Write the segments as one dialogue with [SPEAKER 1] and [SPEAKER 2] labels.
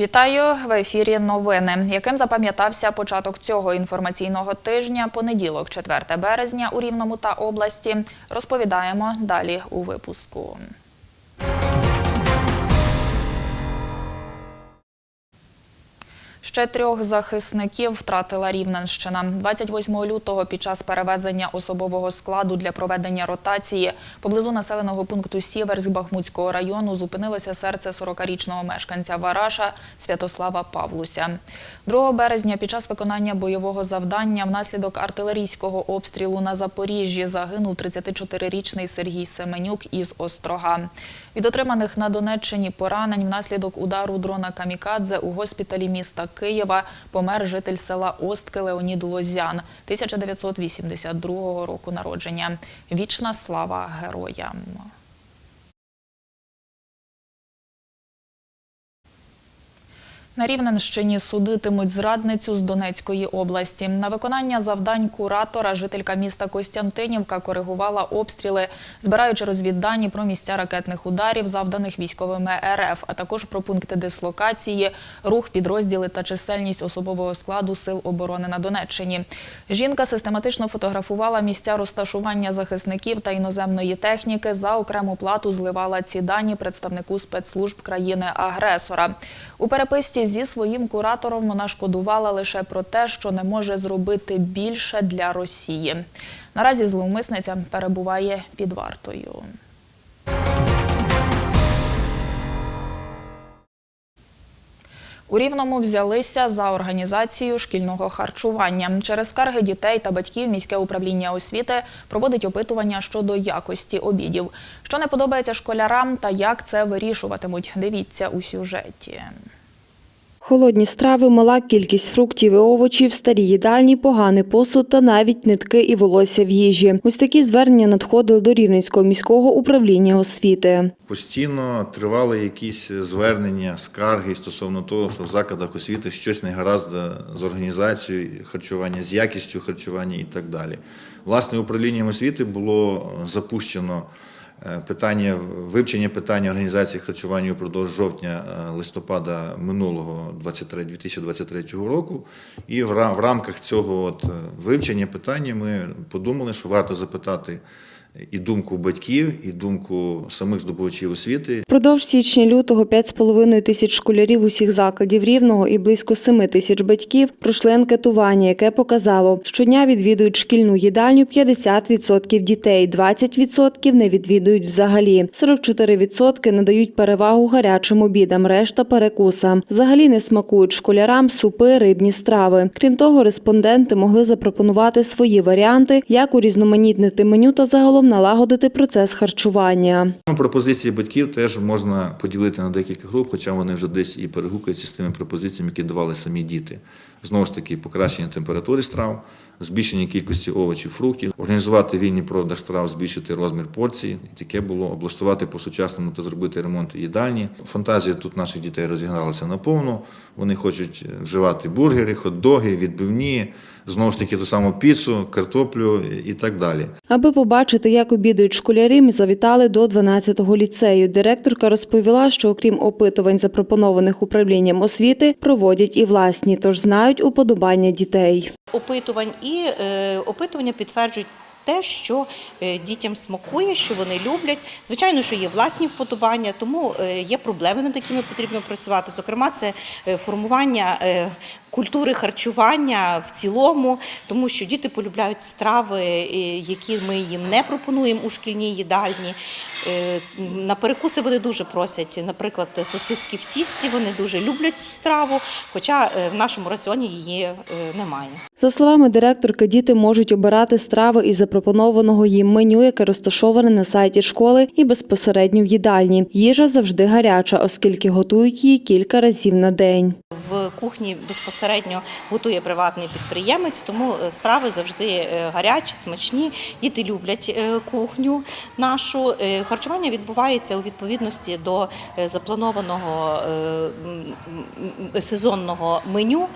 [SPEAKER 1] Вітаю в ефірі. Новини, яким запам'ятався початок цього інформаційного тижня, понеділок, 4 березня, у Рівному та області. Розповідаємо далі у випуску. Ще трьох захисників втратила Рівненщина. 28 лютого під час перевезення особового складу для проведення ротації поблизу населеного пункту Сіверськ Бахмутського району зупинилося серце 40-річного мешканця Вараша Святослава Павлуся. 2 березня під час виконання бойового завдання внаслідок артилерійського обстрілу на Запоріжжі загинув 34-річний Сергій Семенюк із Острога. Від отриманих на Донеччині поранень внаслідок удару дрона Камікадзе у госпіталі міста Києва помер житель села Остки Леонід Лозян 1982 року народження. Вічна слава героям. На Рівненщині судитимуть зрадницю з Донецької області. На виконання завдань куратора жителька міста Костянтинівка коригувала обстріли, збираючи розвіддані про місця ракетних ударів, завданих військовими РФ, а також про пункти дислокації, рух, підрозділи та чисельність особового складу сил оборони на Донеччині. Жінка систематично фотографувала місця розташування захисників та іноземної техніки. За окрему плату зливала ці дані представнику спецслужб країни-агресора. У переписці зі своїм куратором вона шкодувала лише про те, що не може зробити більше для Росії. Наразі зловмисниця перебуває під вартою. У Рівному взялися за організацію шкільного харчування. Через скарги дітей та батьків міське управління освіти проводить опитування щодо якості обідів. Що не подобається школярам та як це вирішуватимуть, дивіться у сюжеті.
[SPEAKER 2] Холодні страви, мала кількість фруктів і овочів, старі їдальні, поганий посуд та навіть нитки і волосся в їжі. Ось такі звернення надходили до Рівненського міського управління освіти.
[SPEAKER 3] Постійно тривали якісь звернення, скарги стосовно того, що в закладах освіти щось не гаразд з організацією харчування, з якістю харчування і так далі. Власне, управлінням освіти було запущено питання вивчення питання організації харчування упродовж жовтня-листопада минулого 23 2023 року. І в рамках цього от е, вивчення питання ми подумали, що варто запитати і думку батьків, і думку самих здобувачів освіти,
[SPEAKER 2] Продовж січня-лютого 5,5 тисяч школярів усіх закладів Рівного і близько 7 тисяч батьків пройшли анкетування, яке показало, щодня відвідують шкільну їдальню 50% дітей, 20% не відвідують взагалі, 44% надають перевагу гарячим обідам, решта перекусам. Взагалі не смакують школярам супи, рибні страви. Крім того, респонденти могли запропонувати свої варіанти, як урізноманітнити меню та загалом налагодити процес харчування.
[SPEAKER 3] Ну, Пропозиції батьків теж можна поділити на декілька груп, хоча вони вже десь і перегукуються з тими пропозиціями, які давали самі діти. Знову ж таки, покращення температури страв, збільшення кількості овочів, фруктів, організувати вільний продаж страв, збільшити розмір порцій. І таке було облаштувати по-сучасному та зробити ремонт їдальні. Фантазія тут наших дітей розігралася наповну. Вони хочуть вживати бургери, хот-доги, відбивні, знову ж таки ту саму піцу, картоплю і так далі.
[SPEAKER 2] Аби побачити, як обідають школярі, ми завітали до 12-го ліцею. Директорка розповіла, що окрім опитувань, запропонованих управлінням освіти, проводять і власні, тож знають уподобання дітей.
[SPEAKER 4] опитувань, і е, опитування підтверджують. Те, що е, дітям смакує, що вони люблять. Звичайно, що є власні вподобання, тому е, є проблеми, над якими потрібно працювати. Зокрема, це е, формування культури харчування в цілому, тому що діти полюбляють страви, е, які ми їм не пропонуємо у шкільній їдальні. Е, На перекуси вони дуже просять, наприклад, сосиски в тісті. Вони дуже люблять цю страву, хоча е, в нашому раціоні її немає.
[SPEAKER 2] За словами директорки, діти можуть обирати страви із запропонованого їм меню, яке розташоване на сайті школи і безпосередньо в їдальні. Їжа завжди гаряча, оскільки готують її кілька разів на день.
[SPEAKER 4] В кухні безпосередньо безпосередньо готує приватний підприємець, тому е, страви завжди е, гарячі, смачні. Діти люблять е, кухню нашу. Харчування відбувається у відповідності до запланованого сезонного меню.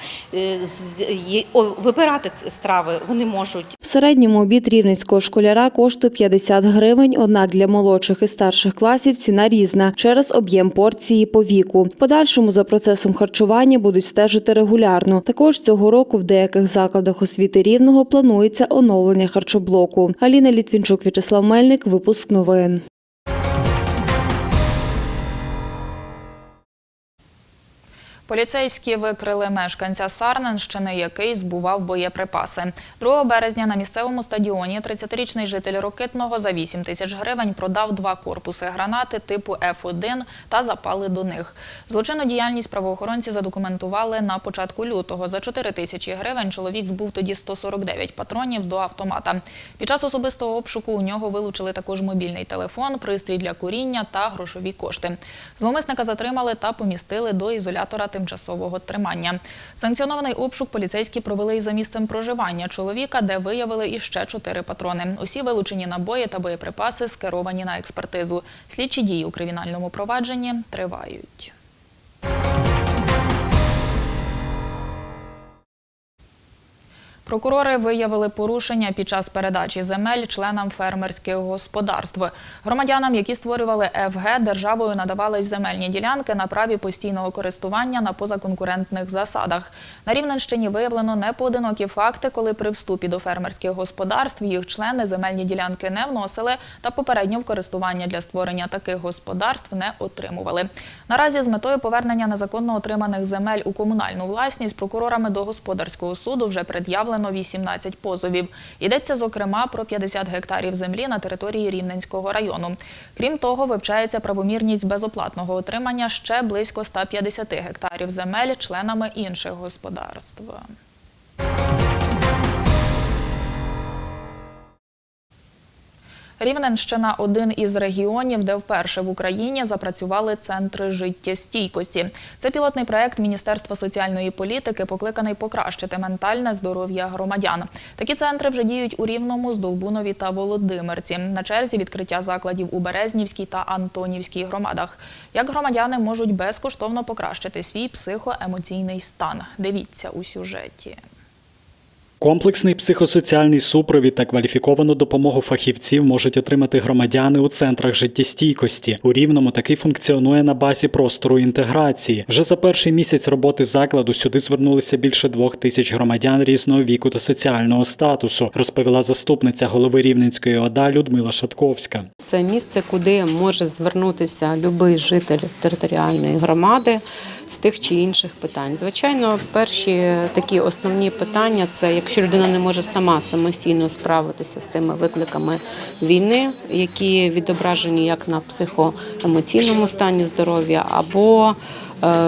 [SPEAKER 4] Вибирати страви вони можуть
[SPEAKER 2] В середньому обід рівненського школяра коштує 50 гривень, однак для молодших і старших класів ціна різна через об'єм порції по віку. Подальшому за процесом харчування будуть стежити регулярно. Також цього року в деяких закладах освіти рівного планується оновлення харчоблоку. Аліна Літвінчук, В'ячеслав Мельник, випуск новин.
[SPEAKER 1] Поліцейські викрили мешканця Сарненщини, який збував боєприпаси. 2 березня на місцевому стадіоні 30-річний житель Рокитного за 8 тисяч гривень продав два корпуси гранати типу F1 та запали до них. Злочинну діяльність правоохоронці задокументували на початку лютого. За 4 тисячі гривень чоловік збув тоді 149 патронів до автомата. Під час особистого обшуку у нього вилучили також мобільний телефон, пристрій для куріння та грошові кошти. Зловмисника затримали та помістили до ізолятора тимчасового тримання. Санкціонований обшук поліцейські провели і за місцем проживання чоловіка, де виявили іще чотири патрони. Усі вилучені набої та боєприпаси скеровані на експертизу. Слідчі дії у кримінальному провадженні тривають. Прокурори виявили порушення під час передачі земель членам фермерських господарств. Громадянам, які створювали ФГ, державою надавались земельні ділянки на праві постійного користування на позаконкурентних засадах. На Рівненщині виявлено непоодинокі факти, коли при вступі до фермерських господарств їх члени земельні ділянки не вносили та попередньо в користування для створення таких господарств не отримували. Наразі з метою повернення незаконно отриманих земель у комунальну власність прокурорами до господарського суду вже пред'явлено 18 позовів. Йдеться зокрема про 50 гектарів землі на території Рівненського району. Крім того, вивчається правомірність безоплатного отримання ще близько 150 гектарів земель членами інших господарств. Рівненщина один із регіонів, де вперше в Україні запрацювали центри життєстійкості. Це пілотний проект Міністерства соціальної політики, покликаний покращити ментальне здоров'я громадян. Такі центри вже діють у Рівному, Здолбунові та Володимирці. На черзі відкриття закладів у Березнівській та Антонівській громадах. Як громадяни можуть безкоштовно покращити свій психоемоційний стан? Дивіться у сюжеті.
[SPEAKER 5] Комплексний психосоціальний супровід та кваліфіковану допомогу фахівців можуть отримати громадяни у центрах життєстійкості. У рівному такий функціонує на базі простору інтеграції. Вже за перший місяць роботи закладу сюди звернулися більше двох тисяч громадян різного віку та соціального статусу, розповіла заступниця голови Рівненської ОДА Людмила Шатковська.
[SPEAKER 6] Це місце, куди може звернутися будь-який житель територіальної громади з тих чи інших питань. Звичайно, перші такі основні питання це якщо людина не може сама самостійно справитися з тими викликами війни, які відображені як на психоемоційному стані здоров'я, або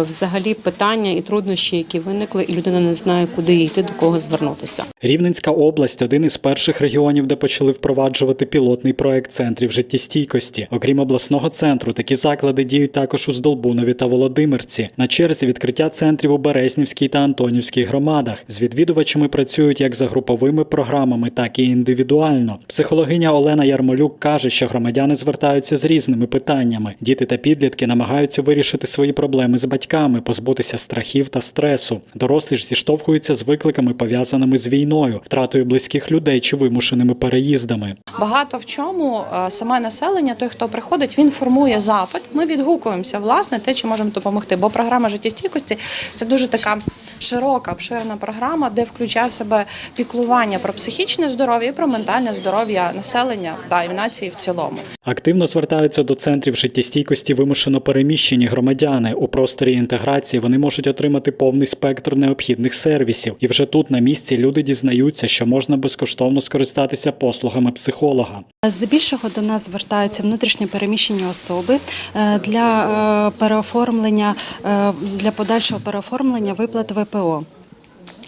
[SPEAKER 6] взагалі питання і труднощі, які виникли, і людина не знає, куди йти, до кого звернутися.
[SPEAKER 5] Рівненська область один із перших регіонів, де почали впроваджувати пілотний проект центрів життєстійкості. Окрім обласного центру, такі заклади діють також у Здолбунові та Володимирці. На черзі відкриття центрів у Березнівській та Антонівській громадах. З відвідувачами працюють як за груповими програмами, так і індивідуально. Психологиня Олена Ярмолюк каже, що громадяни звертаються з різними питаннями. Діти та підлітки намагаються вирішити свої проблеми з батьками, позбутися страхів та стресу. Дорослі ж зіштовхуються з викликами, пов'язаними з війною, втратою близьких людей чи вимушеними переїздами.
[SPEAKER 7] Багато в чому е, саме населення, той, хто приходить, він формує запит. Ми відгукуємося власне те, чи можемо допомогти. Бо програма життєстійкості це дуже така широка, обширна програма, де включає в себе піклування про психічне здоров'я і про ментальне здоров'я населення та і в нації в цілому.
[SPEAKER 5] Активно звертаються до центрів життєстійкості вимушено переміщені громадяни. У просторі інтеграції вони можуть отримати повний спектр необхідних сервісів. І вже тут на місці люди дізнаються, що можна безкоштовно скористатися послугами психолога.
[SPEAKER 8] Здебільшого до нас звертаються внутрішньо переміщені особи е, для е, переоформлення е, для подальшого переоформлення виплат ВПО.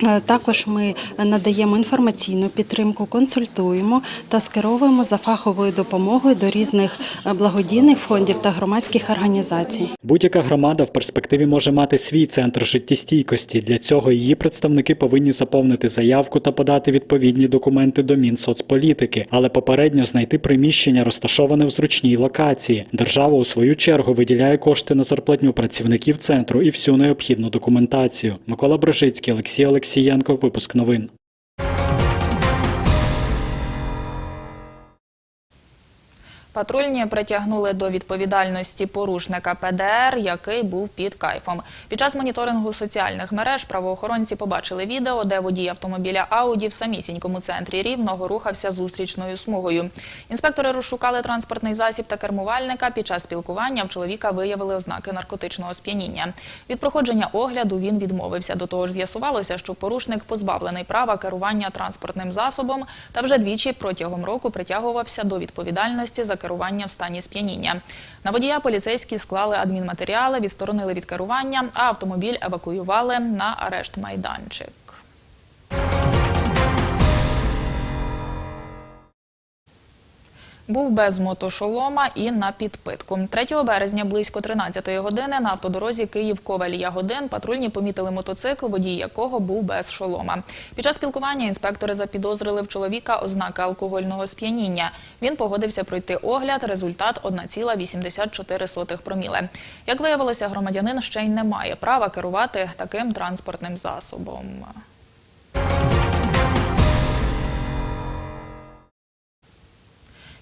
[SPEAKER 8] Е, Також ми надаємо інформаційну підтримку, консультуємо та скеровуємо за фаховою допомогою до різних е, благодійних фондів та громадських організацій.
[SPEAKER 5] Будь-яка громада в перспективі може мати свій центр життєстійкості. Для цього її представники повинні заповнити заявку та подати відповідні документи до Мінсоцполітики, але попередньо знайти приміщення, розташоване в зручній локації. Держава у свою чергу виділяє кошти на зарплатню працівників центру і всю необхідну документацію. Микола Брожицький, Олексій Олексієнко. Випуск новин.
[SPEAKER 1] Патрульні притягнули до відповідальності порушника ПДР, який був під кайфом. Під час моніторингу соціальних мереж правоохоронці побачили відео, де водій автомобіля Ауді в самісінькому центрі Рівного рухався зустрічною смугою. Інспектори розшукали транспортний засіб та кермувальника. Під час спілкування в чоловіка виявили ознаки наркотичного сп'яніння. Від проходження огляду він відмовився. До того ж, з'ясувалося, що порушник позбавлений права керування транспортним засобом та вже двічі протягом року притягувався до відповідальності за керування в стані сп'яніння. На водія поліцейські склали адмінматеріали, відсторонили від керування, а автомобіль евакуювали на арешт майданчик. Був без мотошолома і на підпитку. 3 березня близько 13 години на автодорозі Київ-Ковель-Ягодин патрульні помітили мотоцикл, водій якого був без шолома. Під час спілкування інспектори запідозрили в чоловіка ознаки алкогольного сп'яніння. Він погодився пройти огляд. Результат 1,84 проміле. Як виявилося, громадянин ще й не має права керувати таким транспортним засобом.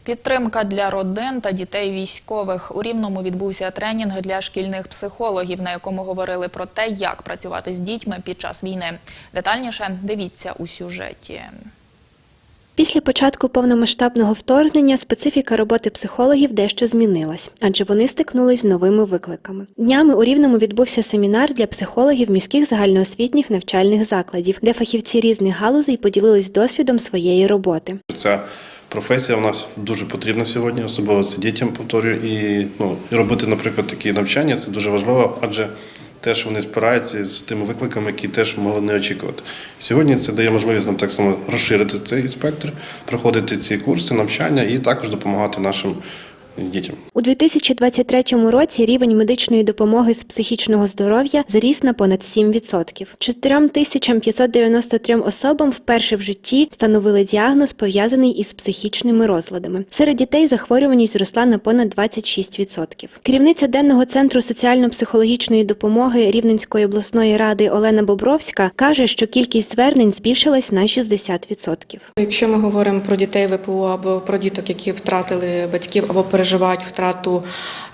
[SPEAKER 1] Підтримка для родин та дітей військових у Рівному відбувся тренінг для шкільних психологів, на якому говорили про те, як працювати з дітьми під час війни. Детальніше дивіться у сюжеті.
[SPEAKER 9] Після початку повномасштабного вторгнення специфіка роботи психологів дещо змінилась, адже вони стикнулись з новими викликами. Днями у Рівному відбувся семінар для психологів міських загальноосвітніх навчальних закладів, де фахівці різних галузей поділились досвідом своєї роботи.
[SPEAKER 10] Ця професія у нас дуже потрібна сьогодні, особливо це дітям повторюю. І ну, і робити, наприклад, такі навчання це дуже важливо, адже теж вони спираються з тими викликами, які теж могли не очікувати. Сьогодні це дає можливість нам так само розширити цей спектр, проходити ці курси, навчання і також допомагати нашим дітям.
[SPEAKER 9] У 2023 році рівень медичної допомоги з психічного здоров'я зріс на понад 7%. 4593 особам вперше в житті встановили діагноз, пов'язаний із психічними розладами. Серед дітей захворюваність зросла на понад 26%. Керівниця денного центру соціально-психологічної допомоги Рівненської обласної ради Олена Бобровська каже, що кількість звернень збільшилась на 60%.
[SPEAKER 11] Якщо ми говоримо про дітей ВПО або про діток, які втратили батьків або переживають втрату,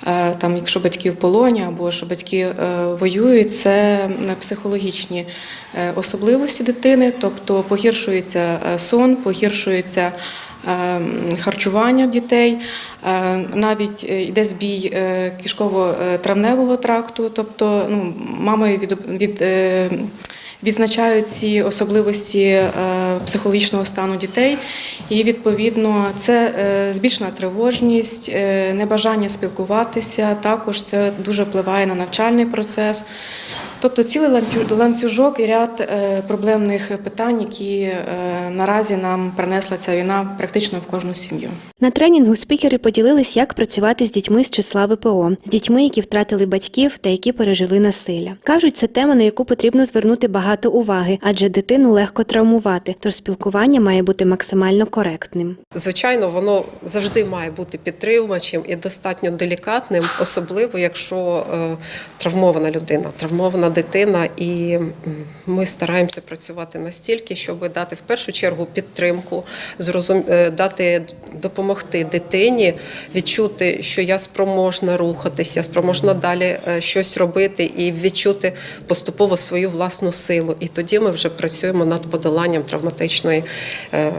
[SPEAKER 11] е, там, якщо батьки в полоні або що батьки е, воюють, це психологічні е, особливості дитини, тобто погіршується сон, погіршується харчування дітей, навіть йде збій кишково-травневого тракту, тобто ну, мами від, від відзначають ці особливості е, психологічного стану дітей, і відповідно це е, збільшена тривожність, е, небажання спілкуватися. Також це дуже впливає на навчальний процес. Тобто цілий ланцю- ланцюжок і ряд е, проблемних питань, які е, наразі нам принесла ця війна практично в кожну сім'ю.
[SPEAKER 9] На тренінгу спікери поділились, як працювати з дітьми з числа ВПО, з дітьми, які втратили батьків та які пережили насилля. Кажуть, це тема, на яку потрібно звернути багато уваги, адже дитину легко травмувати, тож спілкування має бути максимально коректним.
[SPEAKER 12] Звичайно, воно завжди має бути підтримувачем і достатньо делікатним, особливо якщо е, травмована людина, травмована дитина, і ми стараємося працювати настільки, щоб дати в першу чергу підтримку, е, дати допомогти дитині відчути, що я спроможна рухатися, спроможна далі е, щось робити і відчути поступово свою власну силу. І тоді ми вже працюємо над подоланням травматичної е,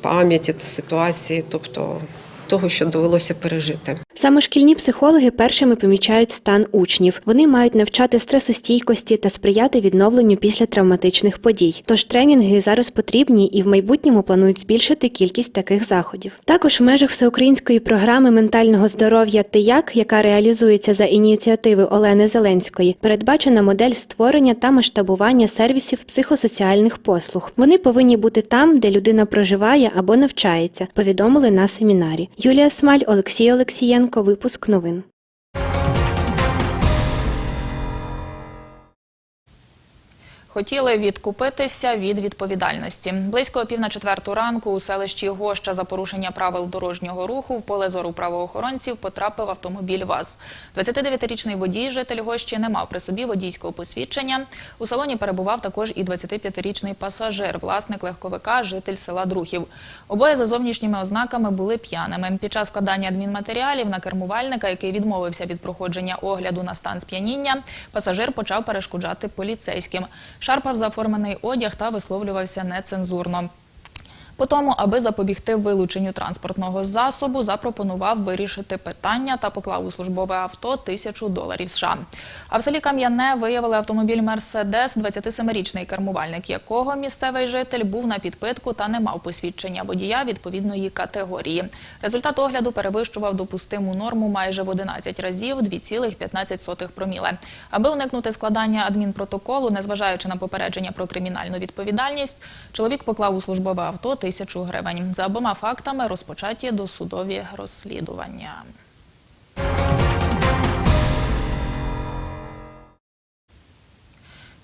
[SPEAKER 12] пам'яті та ситуації, тобто того, що довелося пережити.
[SPEAKER 9] Саме шкільні психологи першими помічають стан учнів. Вони мають навчати стресостійкості та сприяти відновленню після травматичних подій. Тож тренінги зараз потрібні і в майбутньому планують збільшити кількість таких заходів. Також в межах всеукраїнської програми ментального здоров'я «Ти як», яка реалізується за ініціативи Олени Зеленської, передбачена модель створення та масштабування сервісів психосоціальних послуг. Вони повинні бути там, де людина проживає або навчається. Повідомили на семінарі. Юлія Смаль, Олексій Олексієнко. Випуск новин.
[SPEAKER 1] Хотіли відкупитися від відповідальності. Близько пів на четверту ранку у селищі Гоща за порушення правил дорожнього руху в поле зору правоохоронців потрапив автомобіль ВАЗ. 29-річний водій, житель Гощі, не мав при собі водійського посвідчення. У салоні перебував також і 25-річний пасажир, власник легковика, житель села Друхів. Обоє за зовнішніми ознаками були п'яними. Під час складання адмінматеріалів на кермувальника, який відмовився від проходження огляду на стан сп'яніння, пасажир почав перешкоджати поліцейським. Шарпав заформений одяг та висловлювався нецензурно. По тому, аби запобігти вилученню транспортного засобу, запропонував вирішити питання та поклав у службове авто тисячу доларів США. А в селі Кам'яне виявили автомобіль Мерседес, 27-річний кермувальник якого місцевий житель був на підпитку та не мав посвідчення водія відповідної категорії. Результат огляду перевищував допустиму норму майже в 11 разів 2,15 проміле. Аби уникнути складання адмінпротоколу, незважаючи на попередження про кримінальну відповідальність, чоловік поклав у службове авто тисячу гривень. За обома фактами розпочаті досудові розслідування.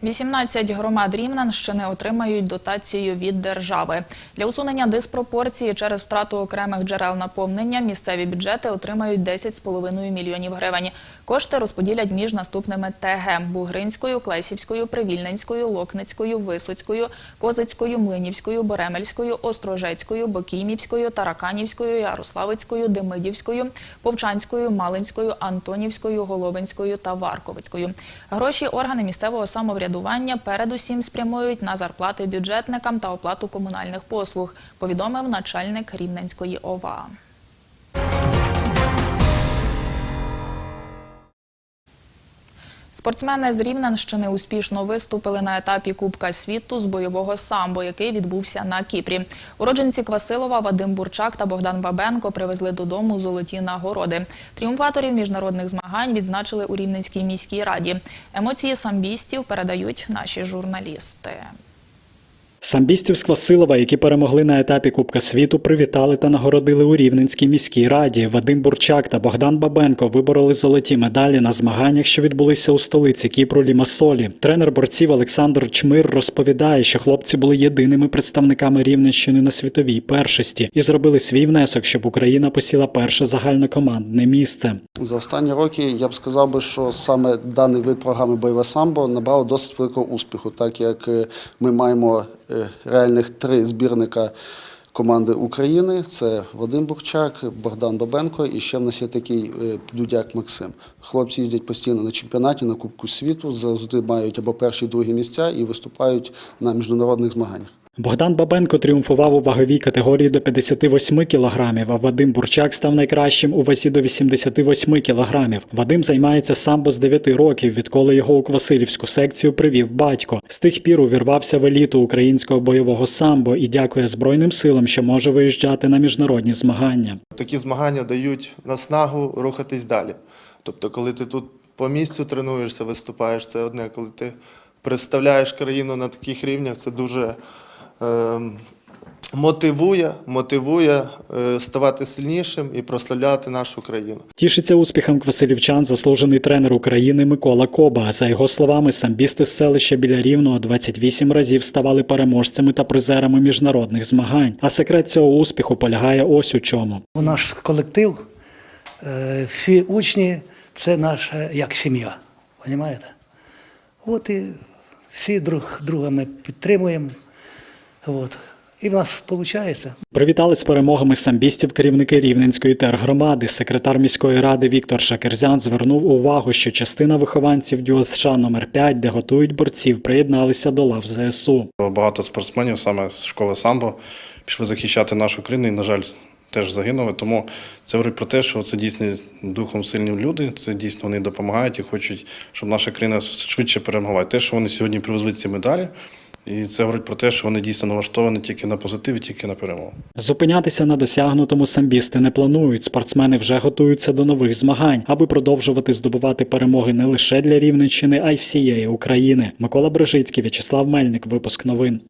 [SPEAKER 1] Вісімнадцять громад Рівненщини отримають дотацію від держави. Для усунення диспропорції через втрату окремих джерел наповнення місцеві бюджети отримають 10,5 мільйонів гривень. Кошти розподілять між наступними ТГ – Бугринською, Клесівською, Привільненською, Локницькою, Висоцькою, Козицькою, Млинівською, Боремельською, Острожецькою, Бокіймівською, Тараканівською, Ярославицькою, Демидівською, Повчанською, Малинською, Антонівською, Головинською та Варковицькою. Гроші органи місцевого самоврядування передусім спрямують на зарплати бюджетникам та оплату комунальних послуг, повідомив начальник Рівненської ОВА. Спортсмени з Рівненщини успішно виступили на етапі Кубка світу з бойового самбо, який відбувся на Кіпрі. Уродженці Квасилова Вадим Бурчак та Богдан Бабенко привезли додому золоті нагороди. Тріумфаторів міжнародних змагань відзначили у Рівненській міській раді. Емоції самбістів передають наші журналісти.
[SPEAKER 5] Самбістів з Квасилова, які перемогли на етапі Кубка світу, привітали та нагородили у Рівненській міській раді. Вадим Бурчак та Богдан Бабенко вибороли золоті медалі на змаганнях, що відбулися у столиці Кіпру Лімасолі. Тренер борців Олександр Чмир розповідає, що хлопці були єдиними представниками Рівненщини на світовій першості і зробили свій внесок, щоб Україна посіла перше загальнокомандне місце.
[SPEAKER 13] За останні роки я б сказав би, що саме даний вид програми бойове самбо набрав досить великого успіху, так як ми маємо реальних три збірника команди України: це Вадим Бурчак, Богдан Бабенко і ще в нас є такий е, Дудяк Максим. Хлопці їздять постійно на чемпіонаті, на Кубку світу, завжди мають або перші, другі місця і виступають на міжнародних змаганнях.
[SPEAKER 5] Богдан Бабенко тріумфував у ваговій категорії до 58 кілограмів, а Вадим Бурчак став найкращим у вазі до 88 кілограмів. Вадим займається самбо з 9 років, відколи його у Квасилівську секцію привів батько. З тих пір увірвався в еліту українського бойового самбо і дякує Збройним силам, що може виїжджати на міжнародні змагання.
[SPEAKER 14] Такі змагання дають наснагу рухатись далі. Тобто, коли ти тут по місцю тренуєшся, виступаєш, це одне. Коли ти представляєш країну на таких рівнях, це дуже мотивує, мотивує е, ставати сильнішим і прославляти нашу країну.
[SPEAKER 5] Тішиться успіхом квасилівчан заслужений тренер України Микола Коба. За його словами, самбісти з селища біля Рівного 28 разів ставали переможцями та призерами міжнародних змагань. А секрет цього успіху полягає ось у чому.
[SPEAKER 15] У наш колектив, е, всі учні це наша як сім'я. Понімаєте? От і всі друг друга ми підтримуємо. От. І в нас виходить.
[SPEAKER 5] Привітали з перемогами самбістів керівники Рівненської тергромади. Секретар міської ради Віктор Шакерзян звернув увагу, що частина вихованців ДЮСШ номер 5 де готують борців, приєдналися до лав ЗСУ.
[SPEAKER 10] Багато спортсменів саме з школи самбо пішли захищати нашу країну і, на жаль, теж загинули. Тому це говорить про те, що це дійсно духом сильні люди, це дійсно вони допомагають і хочуть, щоб наша країна швидше перемогла. Те, що вони сьогодні привезли ці медалі, і це говорить про те, що вони дійсно налаштовані тільки на позитив тільки на перемогу.
[SPEAKER 5] Зупинятися на досягнутому самбісти не планують. Спортсмени вже готуються до нових змагань, аби продовжувати здобувати перемоги не лише для Рівненщини, а й всієї України. Микола Брижицький, В'ячеслав Мельник. Випуск новин.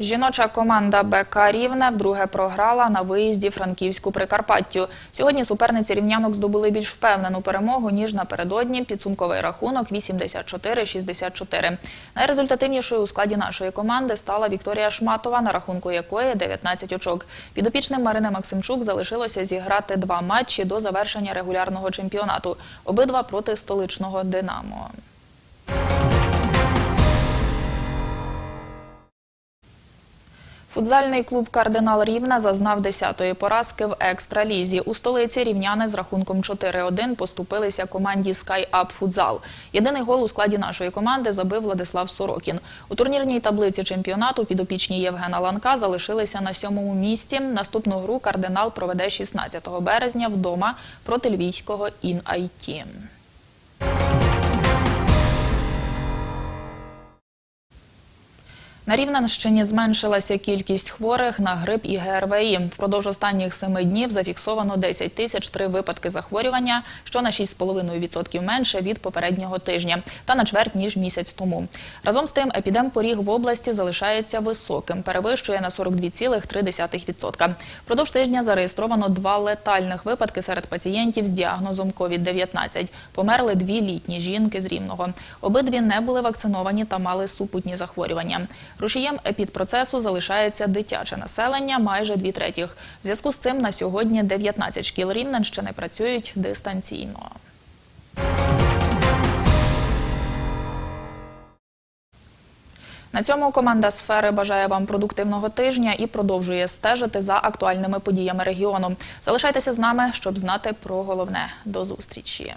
[SPEAKER 1] Жіноча команда БК Рівне вдруге програла на виїзді Франківську Прикарпаттю. Сьогодні суперниці рівнянок здобули більш впевнену перемогу, ніж напередодні. Підсумковий рахунок 84-64. Найрезультативнішою у складі нашої команди стала Вікторія Шматова, на рахунку якої 19 очок. Підопічним Марини Максимчук залишилося зіграти два матчі до завершення регулярного чемпіонату. Обидва проти столичного Динамо. Футзальний клуб Кардинал Рівне зазнав 10-ї поразки в екстралізі. У столиці рівняни з рахунком 4-1 поступилися команді Up Футзал. Єдиний гол у складі нашої команди забив Владислав Сорокін. У турнірній таблиці чемпіонату підопічні Євгена Ланка залишилися на сьомому місці. Наступну гру Кардинал проведе 16 березня вдома проти львівського Ін-Айті. На Рівненщині зменшилася кількість хворих на грип і ГРВІ. Впродовж останніх семи днів зафіксовано 10 тисяч три випадки захворювання, що на 6,5% менше від попереднього тижня та на чверть ніж місяць тому. Разом з тим, епідемпоріг в області залишається високим, перевищує на 42,3%. Впродовж тижня зареєстровано два летальних випадки серед пацієнтів з діагнозом COVID-19. Померли дві літні жінки з Рівного. Обидві не були вакциновані та мали супутні захворювання. Рушієм епідпроцесу залишається дитяче населення, майже дві третіх. В зв'язку з цим на сьогодні 19 шкіл Рівненщини працюють дистанційно. На цьому команда сфери бажає вам продуктивного тижня і продовжує стежити за актуальними подіями регіону. Залишайтеся з нами, щоб знати про головне. До зустрічі.